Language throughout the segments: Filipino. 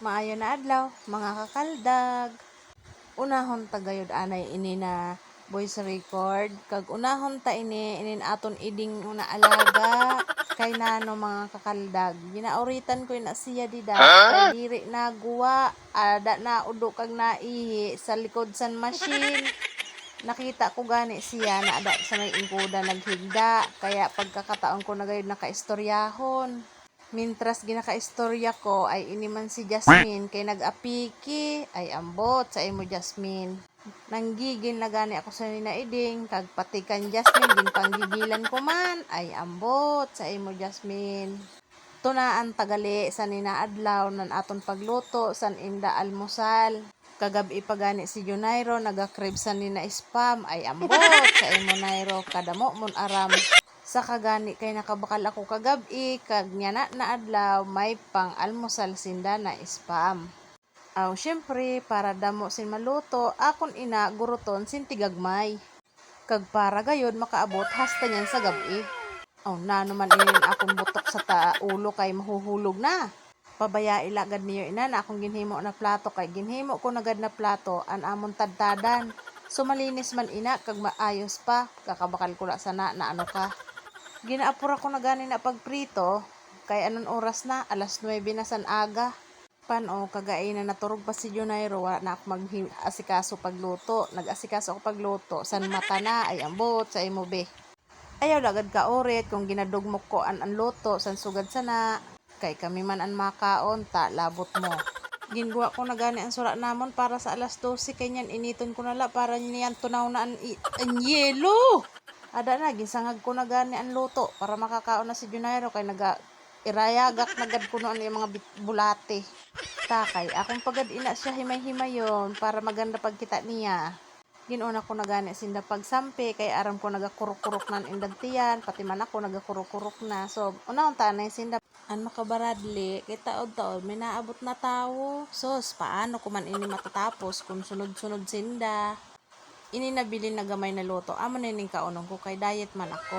Maayo na adlaw, mga kakaldag. Unahon tagayod anay ini na voice record. Kag unahon ta ini inin aton iding una alaga kay nano mga kakaldag. Ginauritan ko na siya dida. Diri na guwa. Ada na udo kag naihi sa likod san machine. Nakita ko gani siya na ada sa may ingkuda naghigda. Kaya pagkakataon ko na gayud nakaistoryahon. Mintras ginakaistorya ko ay iniman si Jasmine kay nag-apiki ay ambot sa imo Jasmine. Nanggigil na gani ako sa nina iding kag pati kan Jasmine din panggigilan ko man ay ambot sa imo Jasmine. Tunaan tagali sa nina adlaw nan aton pagluto san inda almusal. Kagabi pa gani si Junairo nagakrib sa nina spam ay ambot sa imo Nairo kadamo mon aram sa kagani kay nakabakal ako kagabi kag nya na na adlaw may pang almusal sinda na spam. Aw syempre para damo sin maluto akon ina guruton sin tigagmay. Kag para gayod makaabot hasta niyan sa gabi. Aw na naman inin akong butok sa ta ulo kay mahuhulog na. Pabaya ilagad niyo ina na akong ginhimo na plato kay ginhimo ko nagad na plato an amon tadtadan. So malinis man ina kag maayos pa kakabakal ko na sana na ano ka. Ginaapura ko na gani na pagprito, kay anon oras na, alas 9 na san aga. Pano, kagay na naturog pa si Junairo, wala na ako mag-asikaso pagluto. Nag-asikaso ako pagluto, san mata na, ay ambot sa imo be. Ayaw lagad ka orit, kung ginadugmok ko an ang luto, san sugad sana. Kay kami man an makaon, ta, labot mo. Gingawa ko na gani ang sura namon para sa alas 12, kay niyan initon ko na la, para niyan tunaw na ang, i- ang yelo. Ada na, gisangag ko na gani ang luto para makakaon na si Junairo kay naga irayagak nagad ko noon yung mga bulate. Takay, akong pagad ina siya himay-himayon para maganda pagkita niya. Ginuna ko na gani sinda pagsampi kay aram ko nagakurok-kurok nan indantiyan pati man ako nagakurok-kurok na. So, unang tanay sinda an makabaradli kay taod-taod may naabot na tao. Sos, paano ko man ini matatapos kung sunod-sunod sinda? Ini nabili na gamay na luto. Amo na ning kaunong ko kay diet man ako.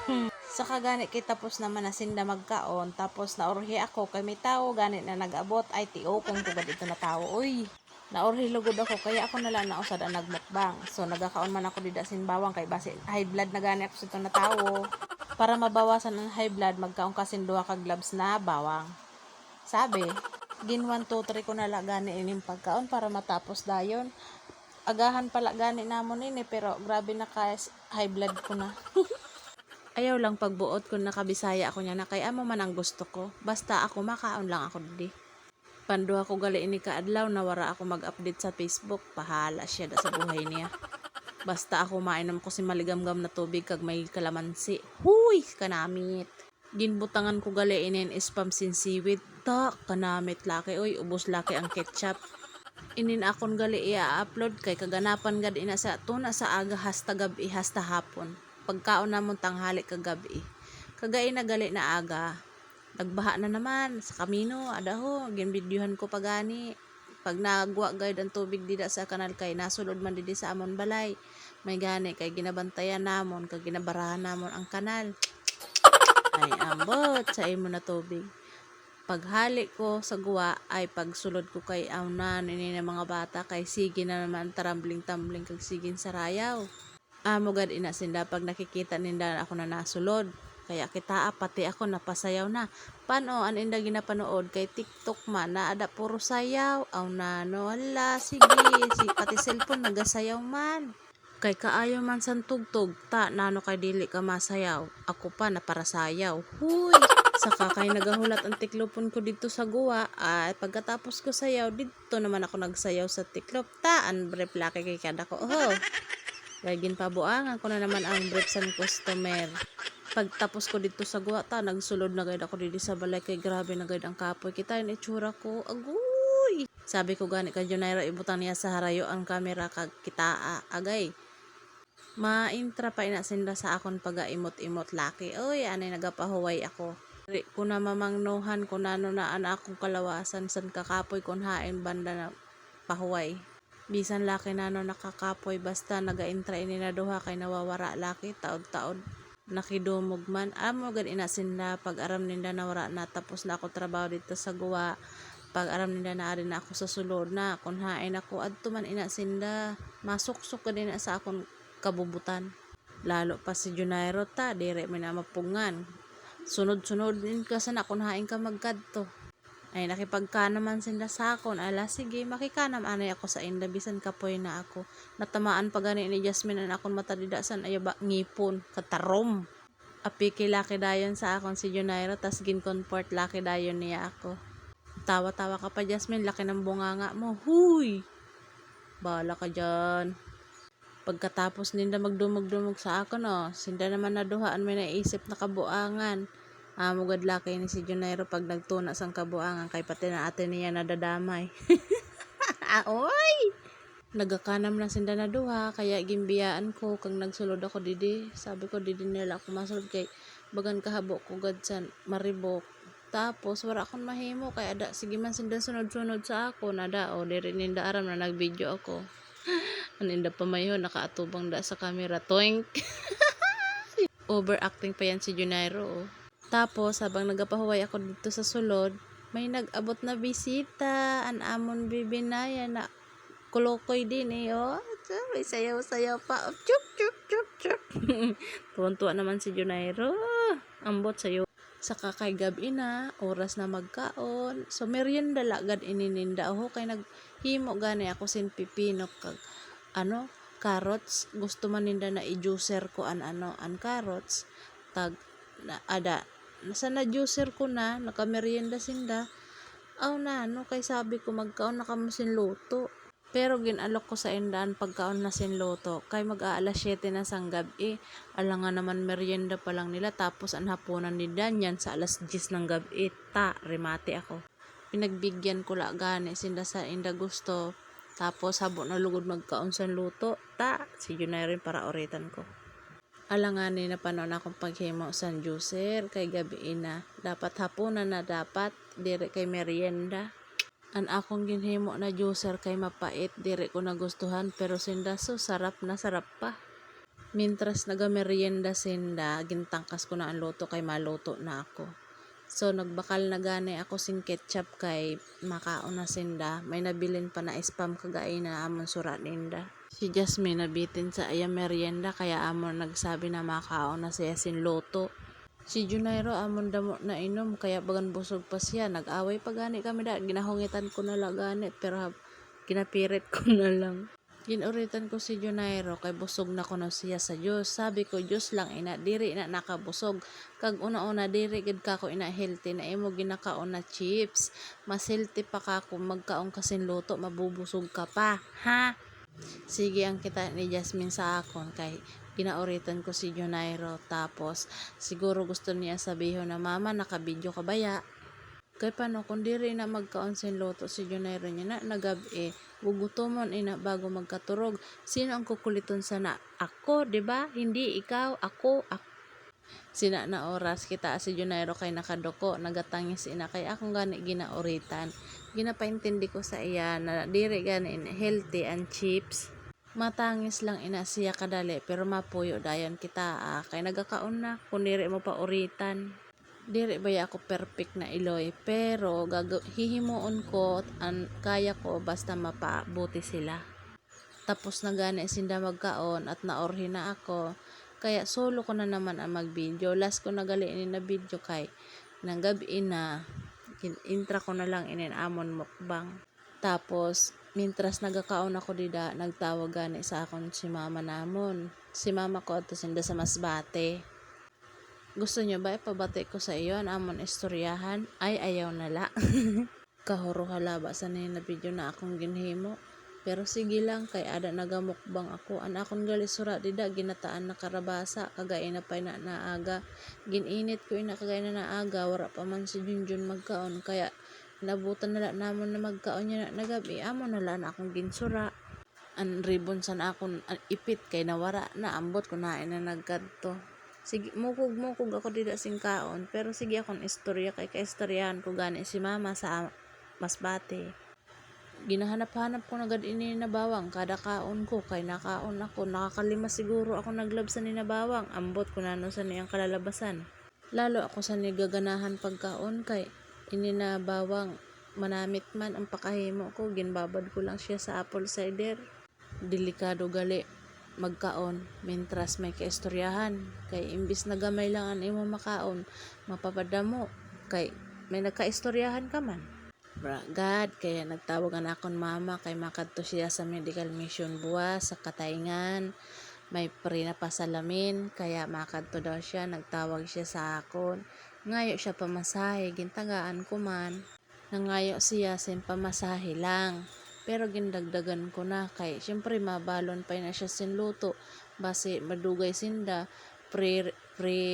sa kagani kay tapos naman na sinda magkaon tapos naurhi ako kay may tao gani na nag-abot ay tio kung tugad ito na tao. Uy, naurhi lugod ako kaya ako na lang nausad ang nagmukbang. So nagakaon man ako dida sin bawang kay base high blood na gani ako sa ito na tao. Para mabawasan ang high blood magkaon kasin duha ka gloves na bawang. Sabi, gin 1 2 3 ko na lang gani ining pagkaon para matapos dayon agahan pala gani namon ini pero grabe na ka high blood ko na. Ayaw lang pagbuot kung nakabisaya ako niya na kay amo man ang gusto ko. Basta ako makaon lang ako di. Panduha ko gali ini kaadlaw na wara ako mag-update sa Facebook. Pahala siya da sa buhay niya. Basta ako mainom ko si maligamgam na tubig kag may kalamansi. Huy, kanamit. Ginbutangan ko gali inin spam sin seaweed. Ta, kanamit laki. Uy, ubos laki ang ketchup inin akon gali i-upload kay kaganapan gad ina sa tuna sa aga hasta gabi hasta hapon. Pagkaon namon tanghali kagabi. Kagay na gali na aga. Nagbaha na naman sa kamino adaho ginbidyuhan ko pagani pag nagwa gayud ang tubig dida sa kanal kay nasulod man didi sa amon balay may gani kay ginabantayan namon kay ginabarahan namon ang kanal. Ay ambot sa imo na tubig paghali ko sa guwa ay pagsulod ko kay awnan ini na mga bata kay sige na naman tarambling tambling kag sigin sa rayaw. Amo gad ina sinda pag nakikita ninda ako na nasulod. Kaya kita pati ako napasayaw na. Pano an inda ginapanood? Kay TikTok man na ada puro sayaw. Aw na no hala sige si pati cellphone nagasayaw man. Kay kaayo man san tugtog ta nano kay dili ka masayaw. Ako pa na para sayaw huy Saka kay nagahulat ang tiklopon ko dito sa guwa at pagkatapos ko sayaw dito naman ako nagsayaw sa tiklop. Taan brief laki kay kada ko. Oh kaya ginpabuangan ko na naman ang brief sa customer. Pagtapos ko dito sa guwa ta nagsulod na gayud ako dito sa balay. Kay grabe na gayud ang kapoy. Kita yung itsura ko. Agoy! Sabi ko gani kay Junairo ibutang niya sa harayo ang camera kag kita agay. Maintra pa ina sinda sa akon pagaimot-imot laki. Oy, anay nagapahuway ako. Di ko na mamangnuhan kung ano na ana akong kalawasan san kakapoy kung hain banda na pahuway. Bisan laki na no nakakapoy basta nagaintra ini na duha kay nawawara laki taod-taod. Nakidumog man. Amo gad ina sinda pag aram ninda nawara na tapos na ako trabaho dito sa guwa pag aram nila na rin ako sa sulod na kung hain ako adto man ina sinda masuksok ka din na sa akong kabubutan lalo pa si Junairo ta dire man na mapungan sunod-sunod din ka sana kung hain ka magkadto ay nakipagka naman sinda sa akon. Ala sige makikanam anay ako sa inda bisan kapoy na ako. Natamaan pa gani ni Jasmine ang akon matadidasan. Ay ba? Ngipon. Katarom. Api kay laki dayon sa akon si Junairo tas gin comfort laki dayon niya ako. Tawa-tawa ka pa Jasmine. Laki ng bunganga mo. Huy! Bala ka dyan. Pagkatapos ninda magdumog-dumog sa akon oh sinda naman naduhaan may naisip na kabuangan Amo gad laki ni si Junairo pag nagtuna sang kabuangan kay pati na ate niya nadadamay. Aoy! Nagakanam na sinda na duha kaya gimbiyaan ko kang nagsulod ako didi. Sabi ko didi nila ako masulod kay bagan kahabo ko gad sa maribok. Tapos wala akong mahimo kay ada sige man sinda sunod-sunod sa ako nada o diri ninda aram na nagvideo ako. Aninda pa mayo nakaatubang da sa camera toink. Overacting pa yan si Junairo. Oh. Tapos, habang nagapahuway ako dito sa sulod, may nag-abot na bisita. An amon bibinaya na kulokoy din eh. Oh. May sayaw-sayaw pa. Chup, chup, chup, chup. Tuwan-tuwa naman si Junairo. Ambot sayo. Sa kakay gabi na, oras na magkaon. So, merienda lagad inininda. Oh, kay naghimo gani ako sin pipino kag ano, carrots. Gusto man ninda na i-juicer ko an ano, an carrots. Tag, na, ada, nasa na juicer ko na nakamerienda sinda. Aw na no kay sabi ko magkaon na kamo sin luto pero ginalok ko sa indaan pagkaon na sin luto kay mag-aalas 7 na sang gabi. Ala nga naman merienda pa lang nila. Tapos ang hapunan ni Danyan sa alas 10 ng gabi. Ta remate ako. Pinagbigyan ko la gani sinda sa inda gusto. Tapos habo na lugod magkaon sa luto ta si Junay rin para oritan ko alanganin na panon akong paghimo sa juicer kay gabi na dapat hapunan na dapat dire kay merienda. An akong ginhimo na juicer kay mapait dire ko nagustuhan pero sinda so sarap na sarap pa. Mintras nagamerienda sinda gintangkas ko na ang luto kay maluto na ako. So nagbakal na gani ako sing ketchup kay makaon na sinda. May nabilin pa na spam kagay na amon surat ninda Si Jasmine nabitin sa iya merienda kaya amon nagsabi na makaon na siya sin loto. Si Junairo amon damo na inom kaya bagan busog pa siya. Nag-away pa gani kami da. Ginahungitan ko na lang ganit pero ginapirit ko na lang. Ginuritan ko si Junairo kay busog na ko na siya sa Diyos. Sabi ko, Diyos lang ina, diri na nakabusog. Kag una-una diri gid ka ko ina healthy na imo ginakaon na chips. Mas healthy pa ka kung magkaon kasin luto, mabubusog ka pa. Ha? Sige ang kita ni Jasmine sa akon kay pinauritan ko si Junairo. Tapos siguro gusto niya sabihin na mama nakabidyo ka baya kay paano kung diri na magkaon sin loto si Junairo niya na nagabi gugutomon ina bago magkaturog. Sino ang kukuliton sana ako di ba? Hindi ikaw ako ako sina na oras kita si Junairo kay nakadoko nagatangis ina kay akong gani ginauritan. Ginapaintindi ko sa iya na diri gani healthy and chips. Matangis lang ina siya kadali pero mapuyo dayon kita ah, kay nagakaon na kung diri mo pa uritan. Diri ba ako perfect na iloy pero gaga- hihimuon ko an kaya ko basta mapabuti sila. Tapos na gani sinda magkaon at naorhi na ako kaya solo ko na naman ang mag-video. Last ko nagali ini na video kay nang gabi na intra ko na lang inin amon mukbang. Tapos mintras nagakaon ako dida nagtawag gani sa akon si mama namon. Si mama ko ato sinda sa masbate. Gusto nyo ba ipabati ko sa iyo amon istoryahan? Ay ayaw nala kahuro halaba sa na video na akong ginhimo pero sige lang kay ada nagamukbang ako. An akong galisura dida ginataan na karabasa. Kagay na pa na naaga. Gininit ko ina kagay na naaga. Wara pa man si Junjun magkaon. Kaya nabutan nala namon na magkaon niya na nagabi. Amo nala na akong ginsura. An ribbon san akong an ipit kay nawara na. Ambot ko na na nagkadto. Sige mukog mukog ako dida sing kaon. Pero sige akong istorya kay kaistoryahan ko gani si mama sa masbate ginahanap-hanap ko na gad ini na bawang. Kada kaon ko kay nakaon ako. Nakakalima siguro ako naglabsan ni na bawang. Ambot ko nano sa niyang kalalabasan. Lalo ako sa nigaganahan pagkaon kay ini na bawang. Manamit man ang pakahimo ko. Ginbabad ko lang siya sa apple cider. Delikado gali magkaon mintras may kaistoryahan. Kay imbis na gamay lang ang imo makaon mapapadamo. Kay may nagkaistoryahan ka man Bra, God, kaya nagtawag na akong mama kay makadto siya sa medical mission buwas sa Katayngan. May pre na pasalamin, kaya makadto daw siya. Nagtawag siya sa akon. Ngayo siya pamasahe, gintagaan ko man. Nangayo siya sin pamasahe lang. Pero gindagdagan ko na kay syempre mabalon pa na siya sin luto. Base madugay sinda pre pre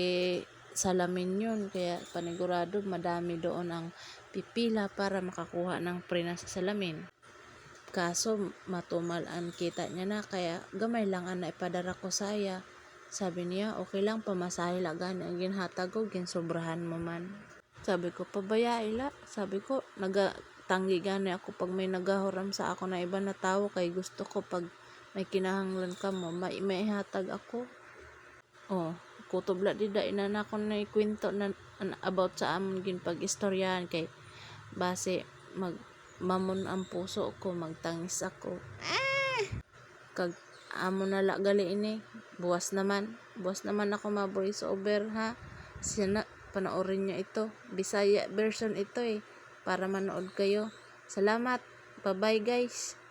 salamin yun kaya panigurado madami doon ang pipila para makakuha ng pre na sa salamin. Kaso matumal ang kita niya na kaya gamay lang ang naipadara ko sa iya. Sabi niya, okay lang pamasahe lagan ang ginhatag ko, ginsobrahan mo man. Sabi ko, pabaya ila. Sabi ko, nagatanggi gani ako pag may nagahuram sa ako na iba na tao kay gusto ko pag may kinahanglan ka mo, may, may ihatag ako. Oh, kutubla di da ina na ako na ikwento na, an- about sa amon gin pag istoryahan kay base mag mamon ang puso ko magtangis ako. Kag amo na la gali ini. Buwas naman. Buwas naman ako ma voice over ha? Siya na panoorin niyo ito. Bisaya version ito eh. Para manood kayo. Salamat. Bye bye guys